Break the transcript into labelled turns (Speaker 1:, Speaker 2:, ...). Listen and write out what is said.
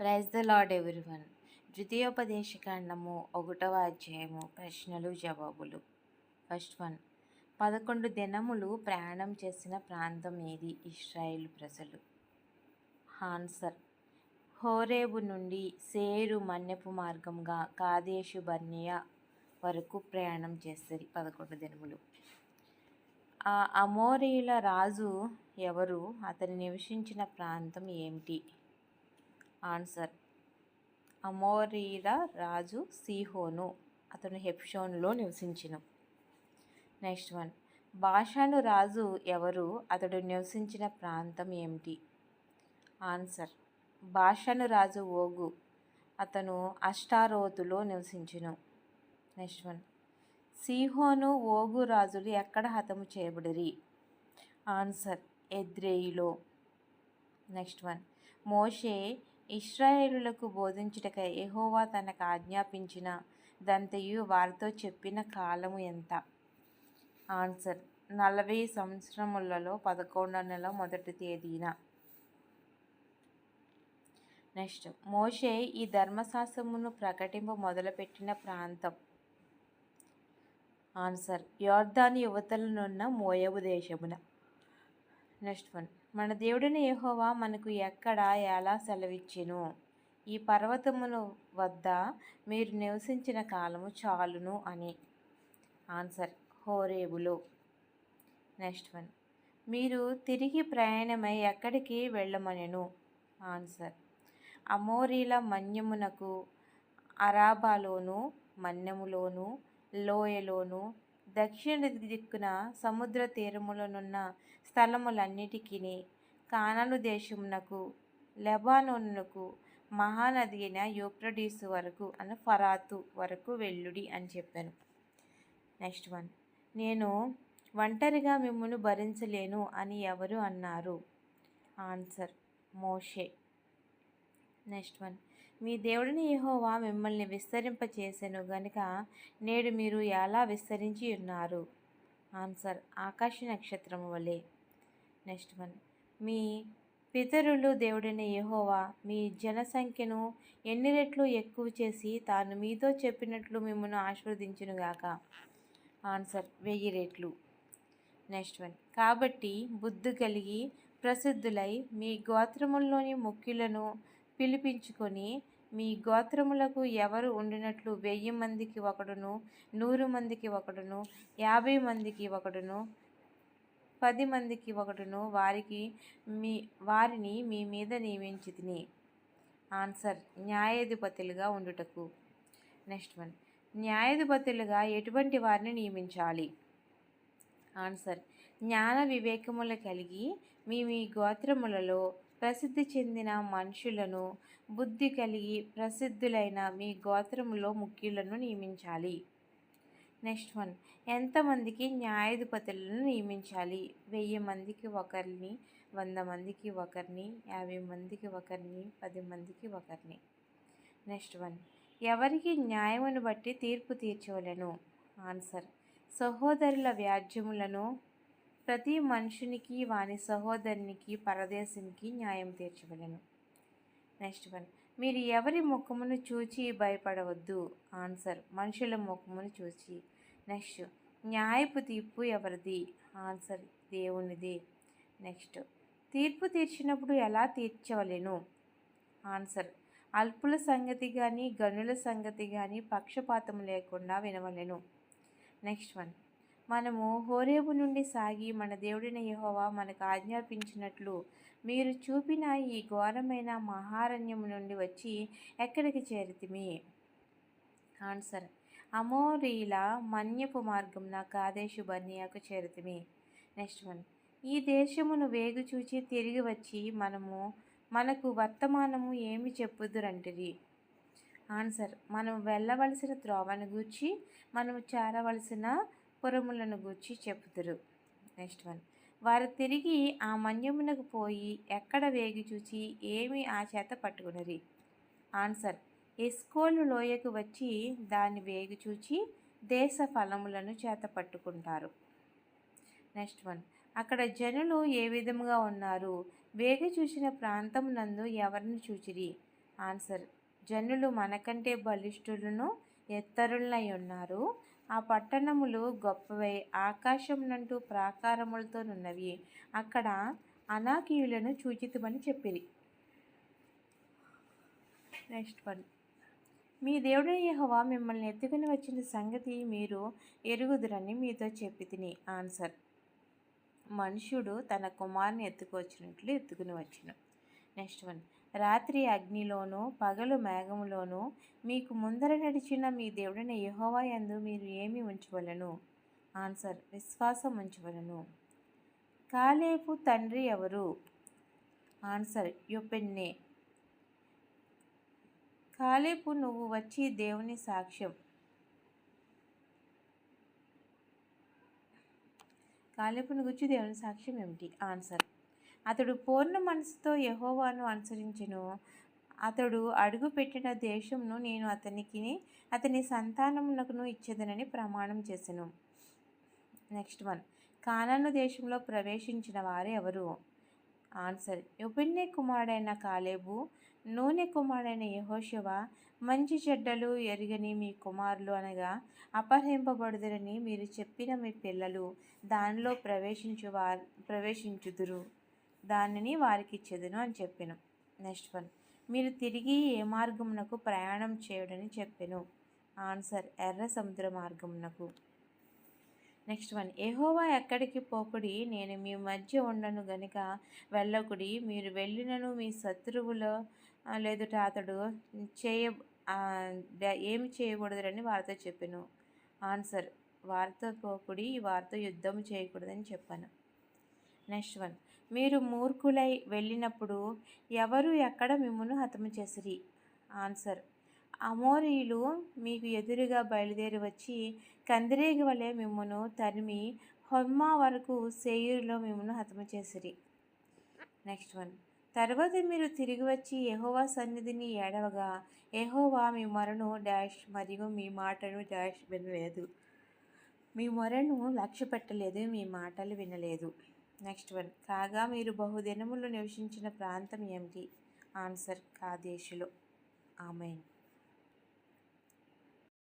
Speaker 1: Praise the lord everyone ద్వితీయోపదేశకాండము ఒకటవ అధ్యాయము ప్రశ్నలు జవాబులు. ఫస్ట్ వన్ పదకొండు దినములు ప్రయాణం చేసిన ప్రాంతం ఏది? ఇస్రాయేల్ ప్రజలు. హాన్సర్ హోరేబు నుండి సేరు మన్నెపు మార్గంగా కాదేశు బర్నియా వరకు ప్రయాణం చేస్తుంది పదకొండు దినములు. ఆ అమోరీల రాజు ఎవరు? అతను నివసించిన ప్రాంతం ఏమిటి? ఆన్సర్. అమోరీల రాజు సీహోను. అతను హెప్షోన్లో నివసించిన. Next one. భాషాను రాజు ఎవరు? అతడు నివసించిన ప్రాంతం ఏమిటి? ఆన్సర్. భాషాను రాజు ఓగు. అతను అష్టారోతులో నివసించును. Next one. సీహోను ఓగు రాజులు ఎక్కడ హతము చేయబడిరి? ఆన్సర్. ఎద్రేయిలో. Next one. మోషే ఇస్రాయేలులకు బోధించుటకై యెహోవా తనకు ఆజ్ఞాపించిన దంతయు వారితో చెప్పిన కాలము ఎంత? ఆన్సర్ నలభై సంవత్సరములలో పదకొండవ నెల మొదటి తేదీన. నెక్స్ట్ మోషే ఈ ధర్మశాస్త్రమును ప్రకటింప మొదలుపెట్టిన ప్రాంతం. ఆన్సర్ యోర్ధాని యువతలనున్న మోయబు దేశమున. Next one. మన దేవుడిని యహోవా మనకు ఎక్కడ ఎలా సెలవిచ్చెను? ఈ పర్వతమును వద్ద మీరు నివసించిన కాలము చాలును అని. ఆన్సర్ హోరేబులో. Next one. మీరు తిరిగి ప్రయాణమై ఎక్కడికి వెళ్ళమనెను? ఆన్సర్ అమోరీల మన్యమునకు అరాబాలోను మన్యములోను లోయలోను దక్షిణ దిక్కున సముద్ర తీరములనున్న స్థలములన్నిటికీ కానాను దేశమునకు లెబానోనుకు మహానది అయిన యూప్రడీసు వరకు అని ఫరాతు వరకు వెళ్ళుడి అని చెప్పాను. Next one. నేను ఒంటరిగా మిమ్మల్ని భరించలేను అని ఎవరు అన్నారు? ఆన్సర్ మోషే. Next one. మీ దేవుడిని యహోవా మిమ్మల్ని విస్తరింపచేసెను గనుక నేడు మీరు ఎలా విస్తరించి ఉన్నారు? ఆన్సర్ ఆకాశ నక్షత్రము వలె. Next one. మీ పితరులు దేవుడైన యహోవా మీ జనసంఖ్యను ఎన్ని రెట్లు ఎక్కువ చేసి తాను మీతో చెప్పినట్లు మిమ్మల్ని ఆశీర్వదించునుగాక ఆన్సర్ వెయ్యి రెట్లు. Next one. కాబట్టి బుద్ధి కలిగి ప్రసిద్ధులై మీ గోత్రముల్లోని ముఖ్యులను పిలిపించుకొని మీ గోత్రములకు ఎవరు ఉండినట్లు వెయ్యి మందికి ఒకడును నూరు మందికి ఒకడును యాభై మందికి ఒకడును పది మందికి ఒకడును వారికి మీ వారిని మీ మీద నియమించి తిని. ఆన్సర్ న్యాయాధిపతులుగా ఉండుటకు. నెక్స్ట్ వన్ న్యాయాధిపతులుగా ఎటువంటి వారిని నియమించాలి? ఆన్సర్ జ్ఞాన వివేకములు కలిగి మీ మీ గోత్రములలో ప్రసిద్ధి చెందిన మనుషులను బుద్ధి కలిగి ప్రసిద్ధులైన మీ గోత్రములో ముఖ్యులను నియమించాలి. Next one. ఎంతమందికి న్యాయాధిపతులను నియమించాలి? వెయ్యి మందికి ఒకరిని వంద మందికి ఒకరిని యాభై మందికి ఒకరిని పది మందికి ఒకరిని. Next one. ఎవరికి న్యాయమును బట్టి తీర్పు తీర్చవలను? ఆన్సర్. సహోదరుల వ్యాజ్యములను ప్రతి మనుషునికి వాని సహోదరునికి పరదేశునికి న్యాయం తీర్చబడను. Next one. మీరు ఎవరి ముఖమును చూచి భయపడవద్దు? ఆన్సర్. మనుషుల ముఖమును చూచి. నెక్స్ట్. న్యాయపు తీర్పు ఎవరిది? ఆన్సర్. దేవునిది. నెక్స్ట్. తీర్పు తీర్చినప్పుడు ఎలా తీర్చవలెను? ఆన్సర్. అల్పుల సంగతి కానీ గనుల సంగతి కానీ పక్షపాతం లేకుండా వినవలెను. Next one. మనము హోరేబు నుండి సాగి మన దేవుడిన యహోవా మనకు ఆజ్ఞాపించినట్లు మీరు చూపిన ఈ ఘోరమైన మహారణ్యం నుండి వచ్చి ఎక్కడికి చేరితిమి? ఆన్సర్. అమోరీల మన్యపు మార్గంన కాదేశు బర్నియాకు చేరితిమి. Next one. ఈ దేశమును వేగు చూచి తిరిగి వచ్చి మనము మనకు వర్తమానము ఏమి చెప్పుదురంటిరి? ఆన్సర్. మనం వెళ్ళవలసిన త్రోవను గూర్చి మనము చేరవలసిన పురములను గూర్చి చెప్పుదురు. Next one. వారు తిరిగి ఆ మన్యమునకు పోయి ఎక్కడ వేగి చూచి ఏమి ఆ చేత పట్టుకున్నది ఆన్సర్. ఎస్కోలు లోయకు వచ్చి దాన్ని వేగి చూచి దేశ ఫలములను చేత పట్టుకుంటారు. Next one. అక్కడ జనులు ఏ విధముగా ఉన్నారు? వేగి చూసిన ప్రాంతం నందు ఎవరిని చూచిరి? ఆన్సర్. జనులు మనకంటే బలిష్ఠులను ఎత్తరులై ఉన్నారు. ఆ పట్టణములు గొప్పవై ఆకాశం నంటూ ప్రాకారములతోనున్నవి. అక్కడ అనాకీయులను చూచితమని చెప్పిరి. Next one. మీ దేవుడు యహోవా మిమ్మల్ని ఎత్తుకుని వచ్చిన సంగతి మీరు ఎరుగుదురని మీతో చెప్పి తిని ఆన్సర్. మనుష్యుడు తన కుమారుని ఎత్తుకొచ్చినట్లు ఎత్తుకుని వచ్చును. Next one. రాత్రి అగ్నిలోనూ పగలు మేఘములోనూ మీకు ముందర నడిచిన మీ దేవుడైన యహోవా ఎందు మీరు ఏమి ఉంచవలను? ఆన్సర్ విశ్వాసం ఉంచవలను. కాలేపు తండ్రి ఎవరు? ఆన్సర్ యొపెన్నే. కాలేపు నువ్వు వచ్చి దేవుని సాక్ష్యం. కాలేపుని గురించి దేవుని సాక్ష్యం ఏమిటి? ఆన్సర్ అతడు పూర్ణ మనసుతో యహోవాను అనుసరించెను. అతడు అడుగు పెట్టిన దేశంను నేను అతనికి అతని సంతానమునకును ఇచ్చేదనని ప్రమాణం చేసెను. Next one. కానాను దేశంలో ప్రవేశించిన వారు ఎవరు? ఆన్సర్. యుపిన్నే కుమారుడైన కాలేబు నూనె కుమారుడైన యహోశివ మంచి చెడ్డలు ఎరుగని మీ కుమారులు అనగా అపహరింపబడుదురని మీరు చెప్పిన మీ పిల్లలు దానిలో ప్రవేశించు వారు ప్రవేశించుదురు. దానిని వారికి ఇచ్చేదను అని చెప్పాను. Next one. మీరు తిరిగి ఏ మార్గమునకు ప్రయాణం చేయడని చెప్పాను? ఆన్సర్. ఎర్ర సముద్ర మార్గమునకు. Next one. ఏహోవా ఎక్కడికి పోకుడి? నేను మీ మధ్య ఉండను గనుక వెళ్ళకుడి. మీరు వెళ్ళినను మీ శత్రువులో లేదుట అతడు చేయ ఏమి చేయకూడదని వారితో చెప్పాను. ఆన్సర్. వారితో పోకుడి వారితో యుద్ధం చేయకూడదని చెప్పాను. నెక్స్ట్ వన్ మీరు మూర్ఖులై వెళ్ళినప్పుడు ఎవరు ఎక్కడ మిమ్మల్ని హతము చేసిరి? ఆన్సర్ అమోరీలు మీకు ఎదురుగా బయలుదేరి వచ్చి కందిరేగి వలె మిమ్మను తరిమి హొమ్మా వరకు సేయూరులో మిమ్మల్ని హతము చేసిరి. నెక్స్ట్ వన్ తర్వాత మీరు తిరిగి వచ్చి ఎహోవా సన్నిధిని ఏడవగా ఎహోవా మీ మొరను డాష్ మరియు మీ మాటను డాష్ వినలేదు. మీ మొరను లక్ష్య పెట్టలేదు మీ మాటలు వినలేదు. Next one. కాగా మీరు బహుదినములు నివసించిన ప్రాంతం ఏమిటి? ఆన్సర్ కాదేశులు. ఆమెన్.